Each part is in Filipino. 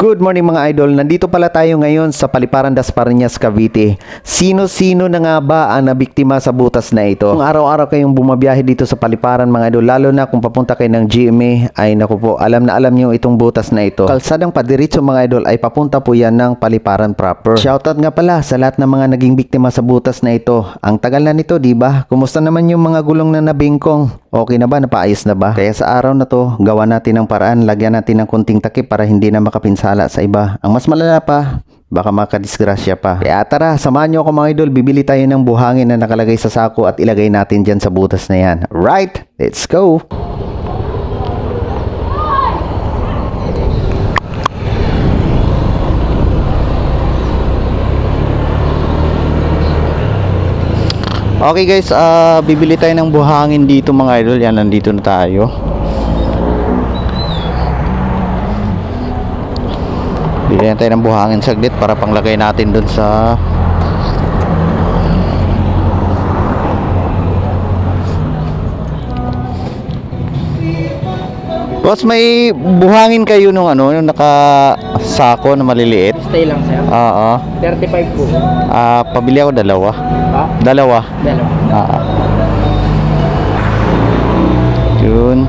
Good morning mga idol. Nandito pala tayo ngayon sa Paliparan das Parñas, Cavite. Sino-sino na nga ba ang nabiktima sa butas na ito? Kung araw-araw kayong bumabiyahe dito sa Paliparan mga idol, lalo na kung papunta kayo ng GMA, ay naku po, alam na alam niyo itong butas na ito. Kalsadang padiritso mga idol ay papunta po yan ng Paliparan proper. Shoutout nga pala sa lahat ng mga naging biktima sa butas na ito. Ang tagal na nito, di ba? Kumusta naman yung mga gulong na nabingkong? Okay na ba? Napaayos na ba? Kaya sa araw na to, gawa natin ng paraan, lagyan natin ng kunting takip para hindi na makapinsala sa iba. Ang mas malala pa, baka makadisgrasya pa. Kaya tara, samahan nyo ako mga idol, bibili tayo ng buhangin na nakalagay sa sako at ilagay natin dyan sa butas na yan. Right? Let's go! Okay guys, ah bibili tayo ng buhangin dito mga idol. Yan, nandito na tayo. Bili tayo ng buhangin saglit para panglagay natin dun sa Boss, may buhangin kayo nung ano, yung nakasako na maliliit. Stay lang sir. Oo. 35 po. Ah, pabili ako dalawa. Ha? Dalawa. Dalawa. Ah. Yun.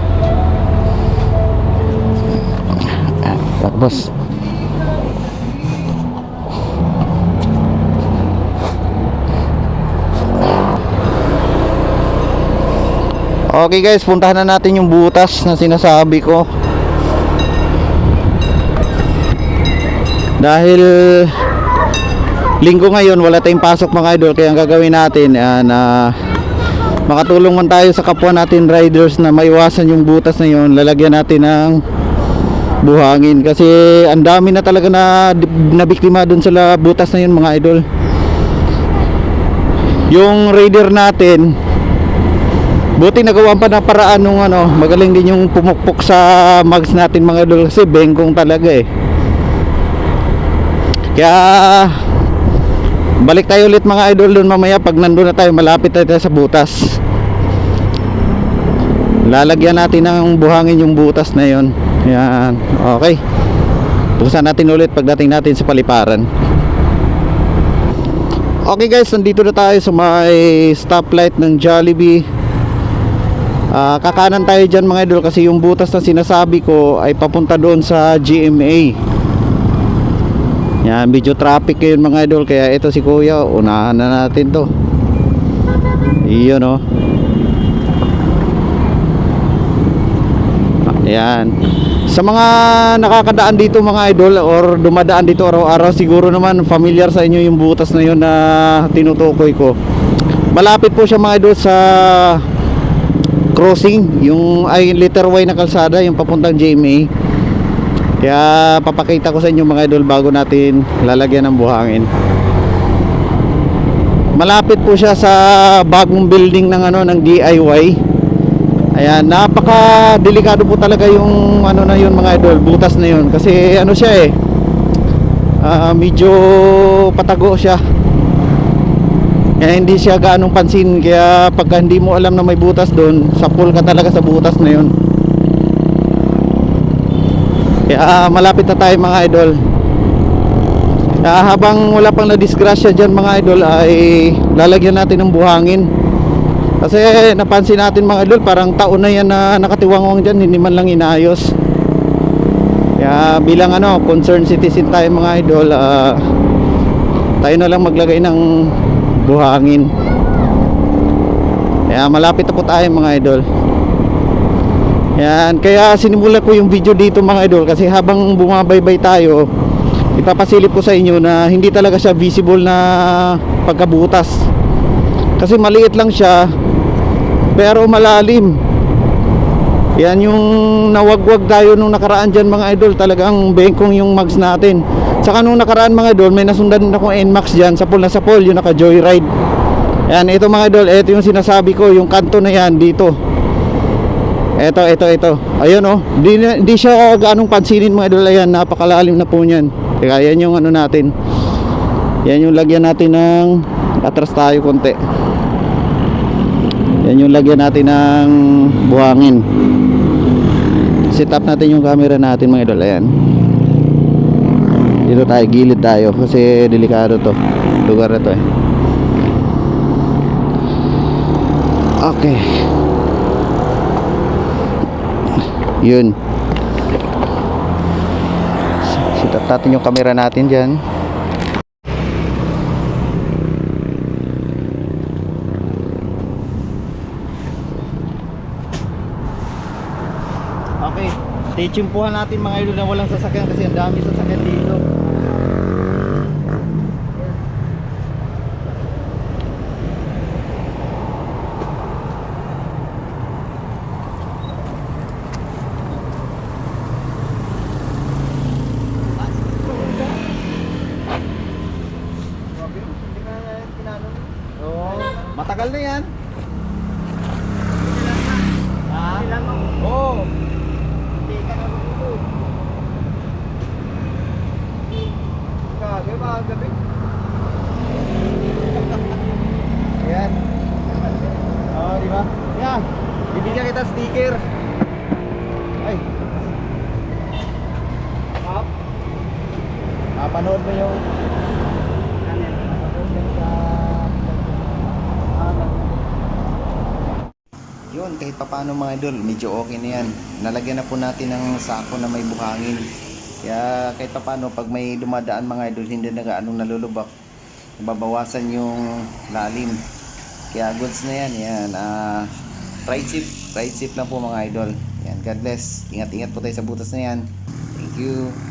Ah, Tapos. Okay guys, puntahan na natin yung butas na sinasabi ko. Dahil linggo ngayon wala tayong pasok mga idol kaya ang gagawin natin ah, na makatulong man tayo sa kapwa natin riders na maiwasan yung butas na yun. Lalagyan natin ng buhangin. Kasi ang dami na talaga na nabiktima dun sa butas na yun mga idol. Yung raider natin buti nagawa pa na paraan nung ano magaling din yung pumukpok sa mags natin mga idol kasi bengkong talaga eh kaya Balik tayo ulit mga idol doon mamaya pag nandun na tayo malapit tayo sa butas. Lalagyan natin ng buhangin yung butas na yon. Yan. Okay. Buksan natin ulit pagdating natin sa paliparan. Okay guys, nandito na tayo sa may stoplight ng Jollibee. Ah, kakanan tayo dyan mga idol kasi yung butas na sinasabi ko ay papunta doon sa GMA. Yan, medyo traffic ngayon mga idol Kaya ito si kuya, unahan na natin to. Iyon oh. Yan Sa mga nakakadaan dito mga idol Or dumadaan dito araw-araw Siguro naman familiar sa inyo yung butas na yun Na tinutukoy ko. Malapit po siya mga idol sa Crossing Yung ay letter Y na kalsada Yung papuntang GMA kaya papakita ko sa inyo mga idol bago natin lalagyan ng buhangin. Malapit po siya sa bagong building ng ano ng DIY. Ayan, napaka delikado po talaga yung ano na yun mga idol, butas na yun kasi ano siya eh. ah, medyo patago siya. Kaya hindi siya gaanong pansin kaya pagka hindi mo alam na may butas doon, sapul ka talaga sa butas na yun. Kaya ah, malapit na tayo mga idol. Kaya habang wala pang na-disgrasya dyan mga idol ay lalagyan natin ng buhangin. Kasi napansin natin mga idol parang taon na yan na nakatiwangwang dyan hindi man lang inayos. Kaya bilang ano concerned citizen tayo mga idol ah, tayo na lang maglagay ng buhangin. Kaya malapit na po tayo mga idol. Yan, kaya sinimula ko yung video dito mga idol kasi habang bumabaybay tayo, ipapasilip ko sa inyo na hindi talaga siya visible na pagkabutas. Kasi maliit lang siya, pero malalim. Yan yung nawagwag tayo nung nakaraan dyan mga idol, talagang bengkong yung mags natin. Saka nung nakaraan mga idol, may nasundan akong NMAX dyan, sa pool na sa pool, yung naka joyride. Yan, ito mga idol, ito yung sinasabi ko, yung kanto na yan dito. Ito, ito, ito. Ayun oh. Na- hindi siya gaanong pansinin mga idol. Ayan, napakalalim na po niyan. Kaya yan yung ano natin. Yan yung lagyan natin ng atras tayo konti. Yan yung lagyan natin ng buhangin. Set up natin yung camera natin mga idol. Ayan. Dito tayo, gilid tayo kasi delikado to. Lugar na to eh. Okay. Yun. Sitat yung camera natin dyan. Okay. Tichimpuhan natin mga idol na walang sasakyan kasi ang dami sasakyan dito. Matagal na yan. Ha? Oo. Hindi ka na matutulog. Kage ba gabi? Ayan. Oo, di ba? Yan. Bibigyan kita sticker. Ay. Up. Ah, panood mo yung Yun, kahit papano mga idol, medyo okay na yan. Nalagyan na po natin ng sako na may buhangin. Kaya kahit papano, pag may dumadaan mga idol, hindi na gaanong nalulubak. Babawasan yung lalim. Kaya goods na yan. Yan, ah, ride safe. Ride safe lang po mga idol. Yan, God bless. Ingat-ingat po tayo sa butas na yan. Thank you.